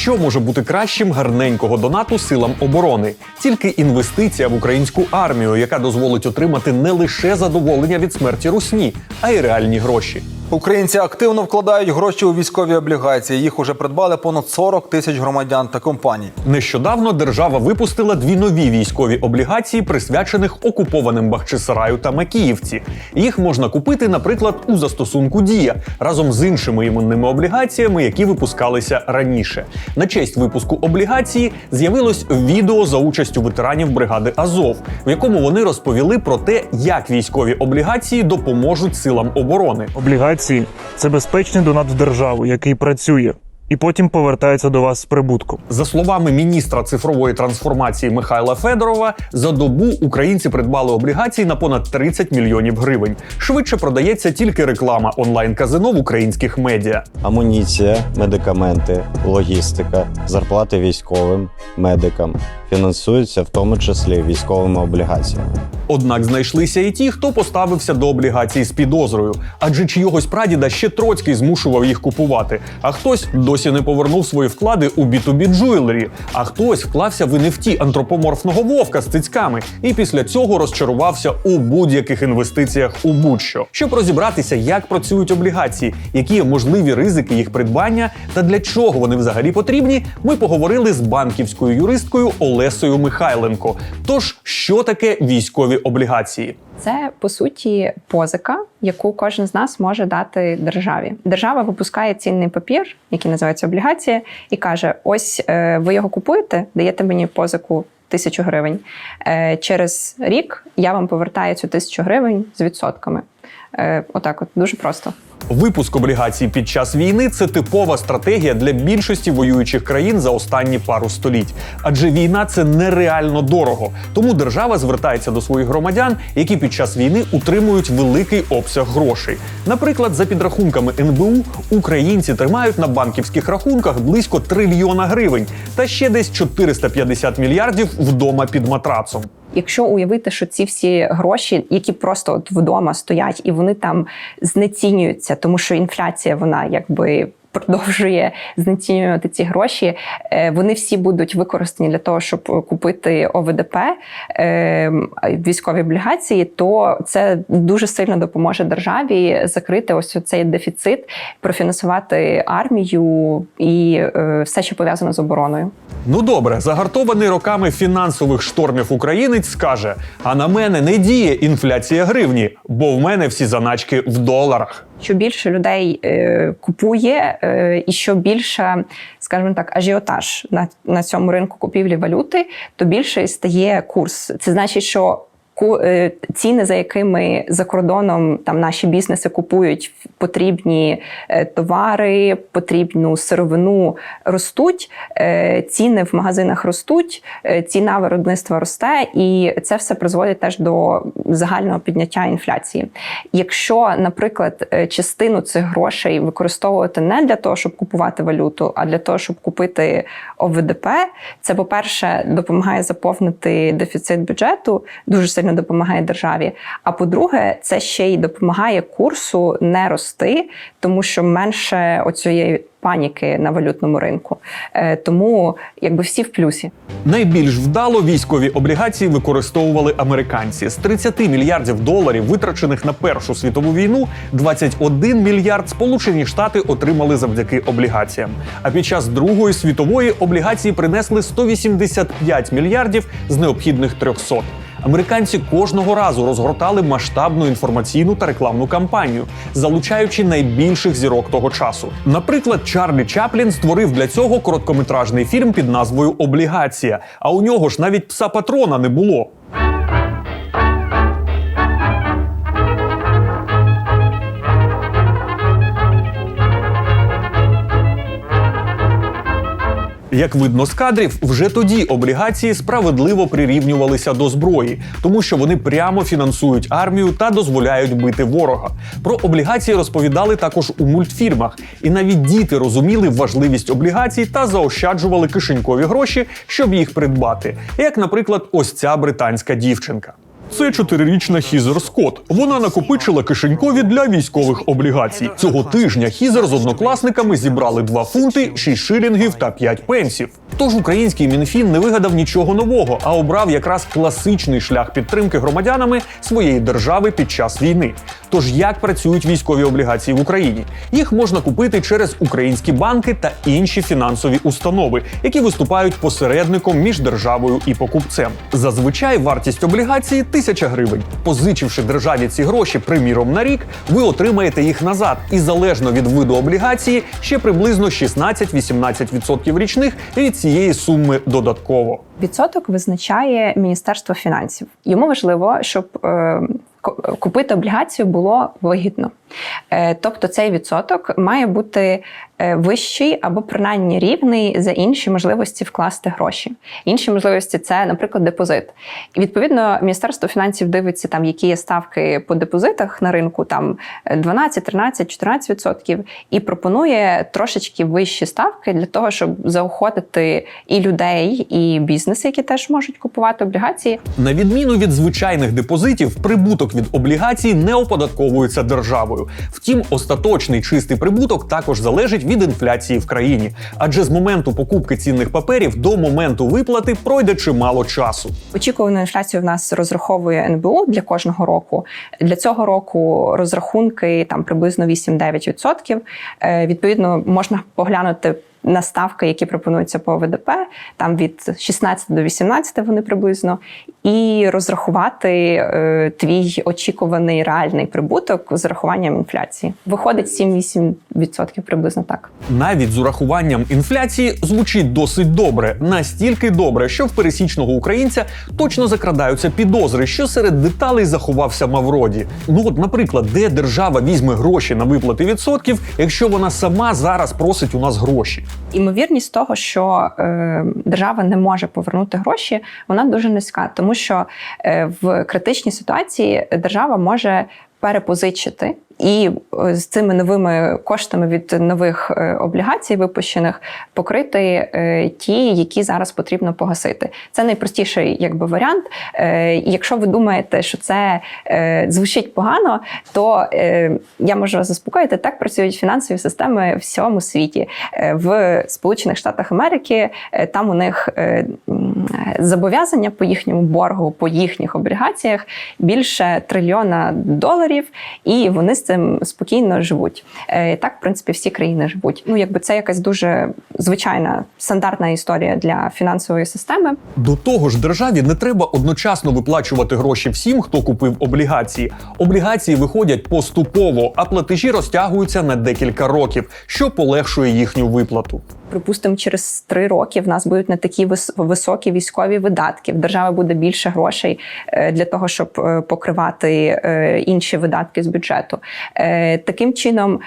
Що може бути кращим гарненького донату силам оборони? Тільки інвестиція в українську армію, яка дозволить отримати не лише задоволення від смерті русні, а й реальні гроші. Українці активно вкладають гроші у військові облігації. Їх уже придбали понад 40 тисяч громадян та компаній. Нещодавно держава випустила дві нові військові облігації, присвячених окупованим Бахчисараю та Макіївці. Їх можна купити, наприклад, у застосунку Дія разом з іншими іменними облігаціями, які випускалися раніше. На честь випуску облігації з'явилось відео за участю ветеранів бригади Азов, в якому вони розповіли про те, як військові облігації допоможуть силам оборони. Облігації це безпечний донат в державу, який працює, і потім повертається до вас з прибутком. За словами міністра цифрової трансформації Михайла Федорова, за добу українці придбали облігації на понад 30 мільйонів гривень. Швидше продається тільки реклама онлайн-казино в українських медіа. амуніція, медикаменти, логістика, зарплати військовим, медикам фінансуються в тому числі військовими облігаціями. Однак знайшлися і ті, хто поставився до облігацій з підозрою, адже чийогось прадіда ще Троцький змушував їх купувати. А хтось досі не повернув свої вклади у B2B Jewelry, а хтось вклався в NFT антропоморфного вовка з цицьками і після цього розчарувався у будь-яких інвестиціях у будь-що. Щоб розібратися, як працюють облігації, які можливі ризики їх придбання та для чого вони взагалі потрібні, ми поговорили з банківською юристкою Олесою Михайленко. Тож, що таке військові облігації? Це по суті позика, яку кожен з нас може дати державі. Держава випускає цінний папір, який називається облігація, і каже: ось е, ви його купуєте, даєте мені позику. Тисячу гривень. Е, Через рік я вам повертаю цю тисячу гривень з відсотками. Е, Отак, от дуже просто. Випуск облігацій під час війни це типова стратегія для більшості воюючих країн за останні пару століть. Адже війна це нереально дорого. Тому держава звертається до своїх громадян, які під час війни утримують великий обсяг грошей. Наприклад, за підрахунками НБУ, українці тримають на банківських рахунках близько трильйона гривень та ще десь 450 мільярдів вдома під матрацом. Якщо уявити, що ці всі гроші, які просто от вдома стоять, і вони там знецінюються, тому що інфляція вона якби. Продовжує знецінювати ці гроші. Е, Вони всі будуть використані для того, щоб купити ОВДП е, військові облігації. То це дуже сильно допоможе державі закрити ось цей дефіцит, профінансувати армію і е, все, що пов'язано з обороною. Ну добре, загартований роками фінансових штормів українець скаже: а на мене не діє інфляція гривні, бо в мене всі заначки в доларах. Що більше людей е, купує, е, і що більше, скажімо так, ажіотаж на, на цьому ринку купівлі валюти, то більше стає курс. Це значить, що ціни, за якими за кордоном там наші бізнеси купують потрібні е, товари, потрібну сировину ростуть, е, ціни в магазинах ростуть, е, ціна виробництва росте, і це все призводить теж до загального підняття інфляції. Якщо, наприклад, е, частину цих грошей використовувати не для того, щоб купувати валюту, а для того, щоб купити ОВДП, це, по-перше, допомагає заповнити дефіцит бюджету, дуже сильно допомагає державі. А по-друге, це ще й допомагає курсу не рости, тому що менше оцієї паніки на валютному ринку. Е, Тому якби всі в плюсі. Найбільш вдало військові облігації використовували американці з 30 мільярдів доларів, витрачених на Першу світову війну. 21 мільярд Сполучені Штати отримали завдяки облігаціям. А під час Другої світової облігації принесли 185 мільярдів з необхідних 300. Американці кожного разу розгортали масштабну інформаційну та рекламну кампанію, залучаючи найбільших зірок того часу. Наприклад, Чарлі Чаплін створив для цього короткометражний фільм під назвою Облігація. А у нього ж навіть пса патрона не було. Як видно з кадрів, вже тоді облігації справедливо прирівнювалися до зброї, тому що вони прямо фінансують армію та дозволяють бити ворога. Про облігації розповідали також у мультфільмах, і навіть діти розуміли важливість облігацій та заощаджували кишенькові гроші, щоб їх придбати. Як, наприклад, ось ця британська дівчинка. Це чотирирічна Хізер Скотт. Вона накопичила кишенькові для військових облігацій. Цього тижня Хізер з однокласниками зібрали 2 фунти, 6 шилінгів та 5 пенсів. Тож український мінфін не вигадав нічого нового, а обрав якраз класичний шлях підтримки громадянами своєї держави під час війни. Тож як працюють військові облігації в Україні? Їх можна купити через українські банки та інші фінансові установи, які виступають посередником між державою і покупцем. Зазвичай вартість облігації тисяча гривень. Позичивши державі ці гроші, приміром на рік, ви отримаєте їх назад, і залежно від виду облігації, ще приблизно 16-18% річних від цієї суми додатково. Відсоток визначає Міністерство фінансів. Йому важливо, щоб е, купити облігацію було вигідно. Е, тобто цей відсоток має бути е, вищий або принаймні рівний за інші можливості вкласти гроші. Інші можливості це, наприклад, депозит. І відповідно, Міністерство фінансів дивиться там, які є ставки по депозитах на ринку, там е, 12, 13, 14 відсотків, і пропонує трошечки вищі ставки для того, щоб заохотити і людей, і бізнеси, які теж можуть купувати облігації. На відміну від звичайних депозитів, прибуток від облігацій не оподатковується державою. Втім, остаточний чистий прибуток також залежить від інфляції в країні, адже з моменту покупки цінних паперів до моменту виплати пройде чимало часу. Очікувану інфляцію в нас розраховує НБУ для кожного року. Для цього року розрахунки там приблизно 8-9%. Е, Відповідно, можна поглянути. На ставки, які пропонуються по ВДП, там від 16 до 18 вони приблизно, і розрахувати е, твій очікуваний реальний прибуток з урахуванням інфляції. Виходить 7-8% приблизно так. Навіть з урахуванням інфляції звучить досить добре, настільки добре, що в пересічного українця точно закрадаються підозри, що серед деталей заховався Мавроді. Ну от, наприклад, де держава візьме гроші на виплати відсотків, якщо вона сама зараз просить у нас гроші. Імовірність того, що е, держава не може повернути гроші, вона дуже низька, тому що е, в критичній ситуації держава може перепозичити. І е, з цими новими коштами від нових е, облігацій, випущених, покрити е, ті, які зараз потрібно погасити. Це найпростіший якби варіант. Якщо ви думаєте, що це звучить погано, то я можу вас заспокоїти, так працюють фінансові системи в всьому світі. В Сполучених Штатах Америки там у них зобов'язання по їхньому боргу, по їхніх облігаціях більше трильйона доларів, і вони з цим спокійно живуть. Е, Так, в принципі, всі країни живуть. Ну, якби це якась дуже звичайна стандартна історія для фінансової системи. До того ж, державі не треба одночасно виплачувати гроші всім, хто купив облігації. Облігації виходять поступово, а платежі розтягуються на декілька років, що полегшує їхню виплату. Припустимо, через три роки в нас будуть не такі вис- високі військові видатки. В держави буде більше грошей е, для того, щоб е, покривати е, інші видатки з бюджету. Таким чином,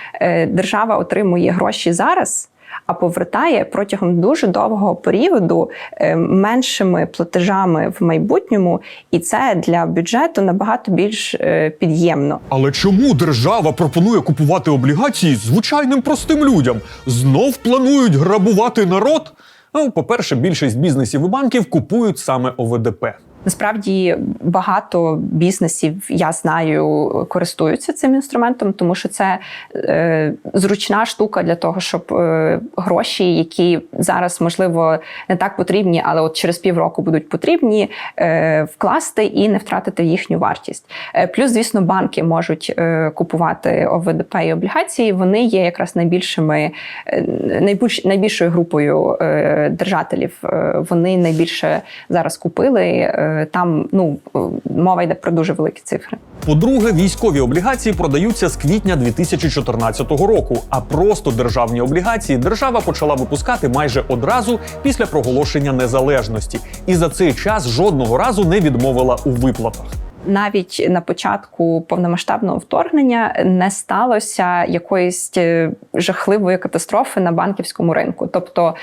держава отримує гроші зараз. А повертає протягом дуже довгого періоду е, меншими платежами в майбутньому, і це для бюджету набагато більш е, під'ємно. Але чому держава пропонує купувати облігації звичайним простим людям? Знов планують грабувати народ? Ну, по-перше, більшість бізнесів і банків купують саме ОВДП. Насправді багато бізнесів, я знаю, користуються цим інструментом, тому що це е, зручна штука для того, щоб е, гроші, які зараз можливо не так потрібні, але от через півроку будуть потрібні, е, вкласти і не втратити їхню вартість. Е, плюс, звісно, банки можуть е, купувати ОВДП і облігації. Вони є якраз найбільшими, е, найбільш, найбільшою групою е, держателів. Е, вони найбільше зараз купили. Е, Там ну е, мова йде про дуже великі цифри. По-друге, військові облігації продаються з квітня 2014 року, а просто державні облігації держава почала випускати майже одразу після проголошення незалежності, і за цей час жодного разу не відмовила у виплатах. Навіть на початку повномасштабного вторгнення не сталося якоїсь е, жахливої катастрофи на банківському ринку. Тобто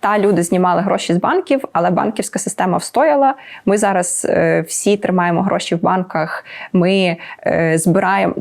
Та люди знімали гроші з банків, але банківська система встояла. Ми зараз е, всі тримаємо гроші в банках. Ми е, збираємо.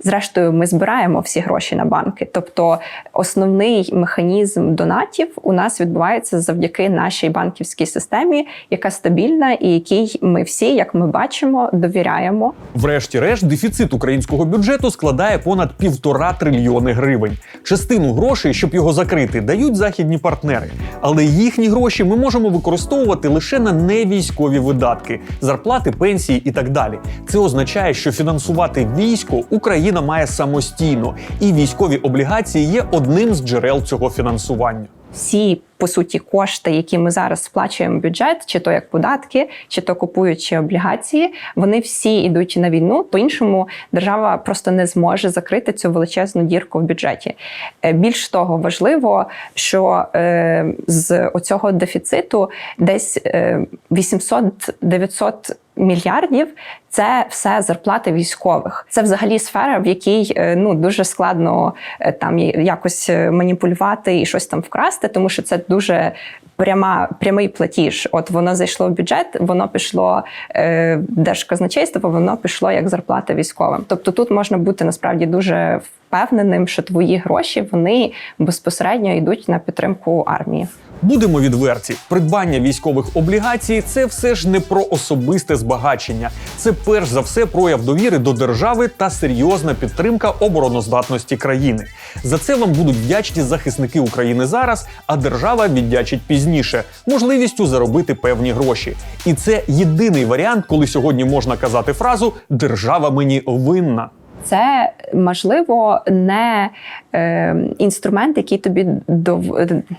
Зрештою, ми збираємо всі гроші на банки. Тобто, основний механізм донатів у нас відбувається завдяки нашій банківській системі, яка стабільна і якій ми всі, як ми бачимо, довіряємо. Врешті-решт, дефіцит українського бюджету складає понад півтора трильйони гривень. Частину грошей, щоб його закрити, дають західні партнери. Але їхні гроші ми можемо використовувати лише на невійськові видатки, зарплати, пенсії і так далі. Це означає, що фінансувати військо Україна має самостійно, і військові облігації є одним з джерел цього фінансування. всі по суті кошти, які ми зараз сплачуємо в бюджет, чи то як податки, чи то купуючи облігації, вони всі йдуть на війну. По іншому держава просто не зможе закрити цю величезну дірку в бюджеті. Е, Більш того, важливо, що е, з оцього дефіциту десь е, 800-900 мільярдів це все зарплати військових. Це взагалі сфера, в якій е, ну дуже складно е, там якось е, маніпулювати і щось там вкрасти, тому що це дуже пряма прямий платіж. От воно зайшло в бюджет, воно пішло е, держказначейство, воно пішло як зарплата військовим. Тобто тут можна бути насправді дуже впевненим, що твої гроші вони безпосередньо йдуть на підтримку армії. Будемо відверті, придбання військових облігацій це все ж не про особисте збагачення. Це перш за все прояв довіри до держави та серйозна підтримка обороноздатності країни. За це вам будуть вдячні захисники України зараз, а держава віддячить пізніше, можливістю заробити певні гроші. І це єдиний варіант, коли сьогодні можна казати фразу Держава мені винна. Це можливо не е, інструмент, який тобі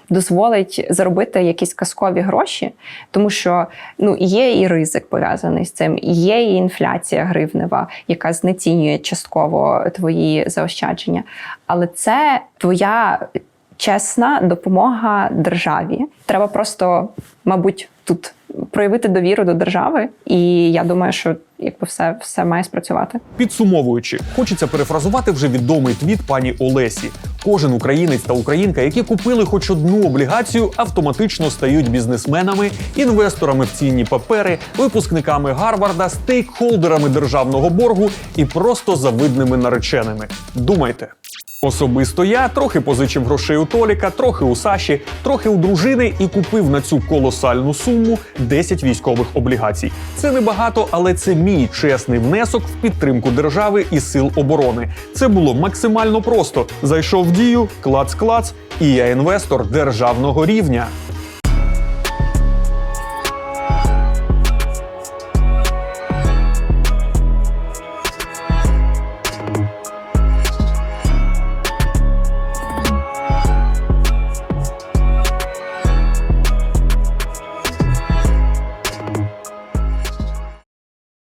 дозволить заробити якісь казкові гроші, тому що ну є і ризик пов'язаний з цим, є і інфляція гривнева, яка знецінює частково твої заощадження. Але це твоя чесна допомога державі. Треба просто, мабуть, тут проявити довіру до держави, і я думаю, що якби все, все має спрацювати. Підсумовуючи, хочеться перефразувати вже відомий твіт пані Олесі. Кожен українець та українка, які купили хоч одну облігацію, автоматично стають бізнесменами, інвесторами в цінні папери, випускниками Гарварда, стейкхолдерами державного боргу і просто завидними нареченими. Думайте. Особисто я трохи позичив грошей у Толіка, трохи у Саші, трохи у дружини і купив на цю колосальну суму 10 військових облігацій. Це небагато, але це мій чесний внесок в підтримку держави і сил оборони. Це було максимально просто. Зайшов в дію, клац-клац, і я інвестор державного рівня.